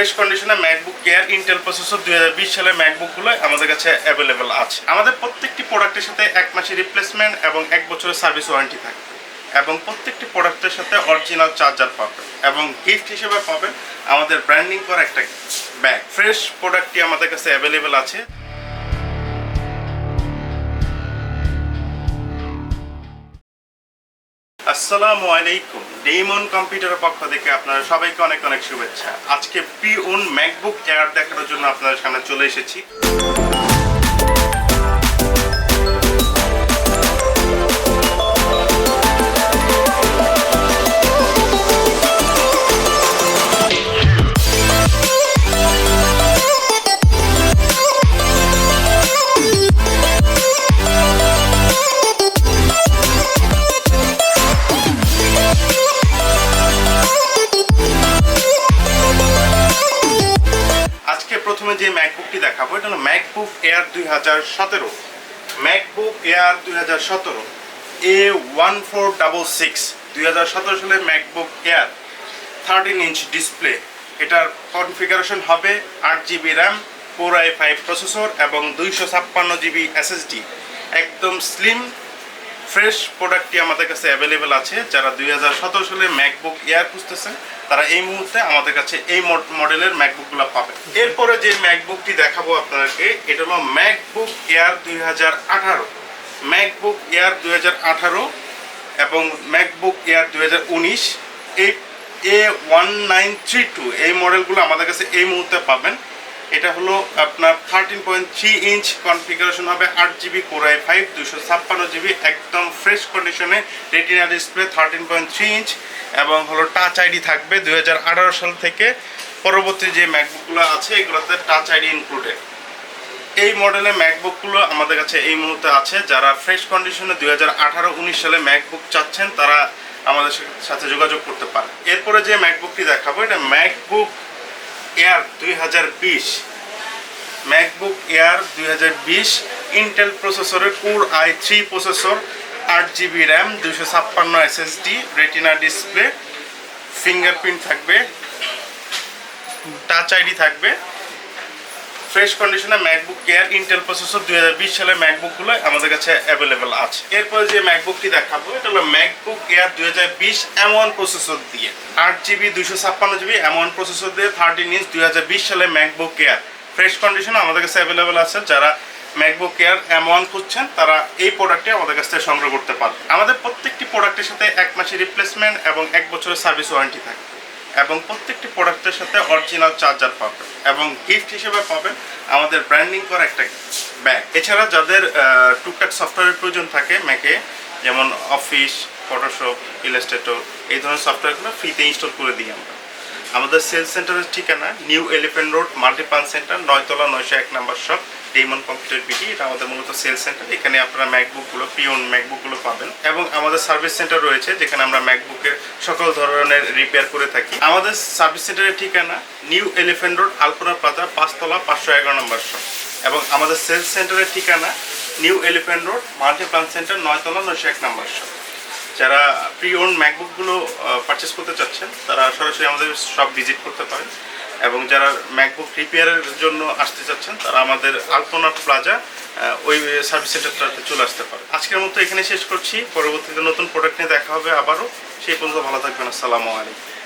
Fresh কন্ডিশনে MacBook Air Intel processor দুই হাজার বিশ সালের ম্যাকবুকগুলো আমাদের কাছে অ্যাভেলেবেল আছে। আমাদের প্রত্যেকটি প্রোডাক্টের সাথে এক মাসের রিপ্লেসমেন্ট এবং এক বছরের সার্ভিস ওয়ারেন্টি থাকবে। এবং প্রত্যেকটি প্রোডাক্টের সাথে অরিজিনাল চার্জার পাবেন এবং গিফট হিসেবে পাবেন আমাদের ব্র্যান্ডিং করা একটা ব্যাগ ফ্রেশ প্রোডাক্টটি আমাদের কাছে অ্যাভেলেবেল আছে। আসসালামু আলাইকুম। ডেইমন কম্পিউটারের পক্ষ থেকে আপনারা সবাইকে অনেক অনেক শুভেচ্ছা। আজকে পি ওন ম্যাকবুক এয়ার দেখানোর জন্য আপনাদের সামনে চলে এসেছি। প্রথমে যে ম্যাকবুকটি দেখাবো, এটা হলো ম্যাকবুক এয়ার দুই হাজার সতেরো। ম্যাকবুক এয়ার দুই হাজার সতেরো A one four double six দুই হাজার সতেরো সালে MacBook Air thirteen inch display এটার কনফিগারেশন হবে আট GB RAM four i five processor এবং দুইশো ছাপ্পান্ন জিবি এসএসডি একদম স্লিম ফ্রেশ প্রোডাক্টটি আমাদের কাছে অ্যাভেলেবেল আছে। যারা দুই হাজার সতেরো সালে ম্যাকবুক এয়ার খুঁজতেছেন তারা এই মুহূর্তে আমাদের কাছে এই মড- মডেলের ম্যাকবুকগুলো পাবে। এরপরে যে ম্যাকবুকটি দেখাবো আপনাদেরকে, এটা হলো ম্যাকবুক এয়ার দুই হাজার আঠারো। ম্যাকবুক এয়ার দুই হাজার আঠারো এবং ম্যাকবুক এয়ার দুই হাজার উনিশ। এই A one nine three two এই মডেলগুলো আমাদের কাছে এই মুহূর্তে পাবেন। এটা হলো আপনার thirteen point three inch configuration হবে আট জিবি কোরআই ফাইভ দুশো ছাপ্পান্ন জিবি একদম ফ্রেশ কন্ডিশনে retina display thirteen point three inch এবং হলো টাচ আইডি থাকবে দুই হাজার আঠারো সাল থেকে পরবর্তী যে ম্যাকবুকগুলো আছে, এগুলোতে টাচ আইডি ইনক্লুডেড এই মডেলের ম্যাকবুকগুলো আমাদের কাছে এই মুহূর্তে আছে। যারা ফ্রেশ কন্ডিশনে দুই হাজার আঠারো, উনিশ সালে ম্যাকবুক চাচ্ছেন, তারা আমাদের সাথে যোগাযোগ করতে পারে এরপরে যে ম্যাকবুকটি দেখাবো, এটা ম্যাকবুক এয়ার দুই হাজার বিশ ম্যাকবুক এয়ার দুই হাজার বিশ ইন্টেল প্রসেসরের কোর আই থ্রি প্রসেসর আট জিবি র্যাম দুশো ছাপ্পান্ন এসএসডি রেটিনা ডিসপ্লে ফিঙ্গারপ্রিন্ট থাকবে টাচ আইডি থাকবে ফ্রেশ কন্ডিশনে ম্যাকবুক এয়ার ইন্টেল প্রসেসর দুই হাজার বিশ সালের ম্যাকবুকগুলো আমাদের কাছে অ্যাভেলেবেল আছে। এরপরে যে ম্যাকবুকটি দেখাবো, এটা হলো ম্যাকবুক এয়ার দুই হাজার বিশ এম ওয়ান প্রসেসর দিয়ে। আট জিবি দুশো ছাপ্পান্ন জিবি এম ওয়ান প্রসেসর দিয়ে থার্টিন ইঞ্চ দুই হাজার বিশ সালের ম্যাকবুক এয়ার ফ্রেশ কন্ডিশনে আমাদের কাছে অ্যাভেলেবেল আছে। যারা ম্যাকবুক এয়ার এম ওয়ান খুঁজছেন, তারা এই প্রোডাক্টটি আমাদের কাছ থেকে সংগ্রহ করতে পারবে আমাদের প্রত্যেকটি প্রোডাক্টের সাথে এক মাসের রিপ্লেসমেন্ট এবং এক বছরের সার্ভিস ওয়ারেন্টি থাকে এবং প্রত্যেকটি প্রোডাক্টের সাথে অরিজিনাল চার্জার পাবেন এবং গিফট হিসেবে পাবেন আমাদের ব্র্যান্ডিং করা একটা ব্যাগ এছাড়া যাদের টুকটাক সফটওয়্যারের প্রয়োজন থাকে ম্যাকে যেমন অফিস ফটোশপ ইলাস্ট্রেটর এই ধরনের সফটওয়্যারগুলো ফ্রিতে ইনস্টল করে দিই আমরা। আমাদের সেল সেন্টারের ঠিকানা New Elephant Road Multiplan centre নয়তলা নয়শো এক number shop Demon Computer BD এটা আমাদের মূলত সেল সেন্টার এখানে আপনারা ম্যাকবুকগুলো পিওন ম্যাকবুকগুলো পাবেন। এবং আমাদের সার্ভিস সেন্টার রয়েছে, যেখানে আমরা ম্যাকবুকের সকল ধরনের রিপেয়ার করে থাকি। আমাদের সার্ভিস সেন্টারের ঠিকানা New Elephant Road Alpana plaza, পাঁচতলা, পাঁচশো এগারো নম্বর শপ এবং আমাদের সেল সেন্টারের ঠিকানা New Elephant Road Multiplan centre, নয়তলা, নয়শো এক নম্বর শপ যারা প্রি ওন ম্যাকবুকগুলো পারচেস করতে চাচ্ছেন, তারা সরাসরি আমাদের শপ ভিজিট করতে পারেন। এবং যারা ম্যাকবুক রিপেয়ারের জন্য আসতে চাচ্ছেন, তারা আমাদের আলপনা প্লাজা ওই সার্ভিস সেন্টারটাতে চলে আসতে পারে। আজকের মতো এখানে শেষ করছি। পরবর্তীতে নতুন প্রোডাক্ট নিয়ে দেখা হবে আবারও। সেই পর্যন্ত ভালো থাকবেন। আসসালামু আলাইকুম।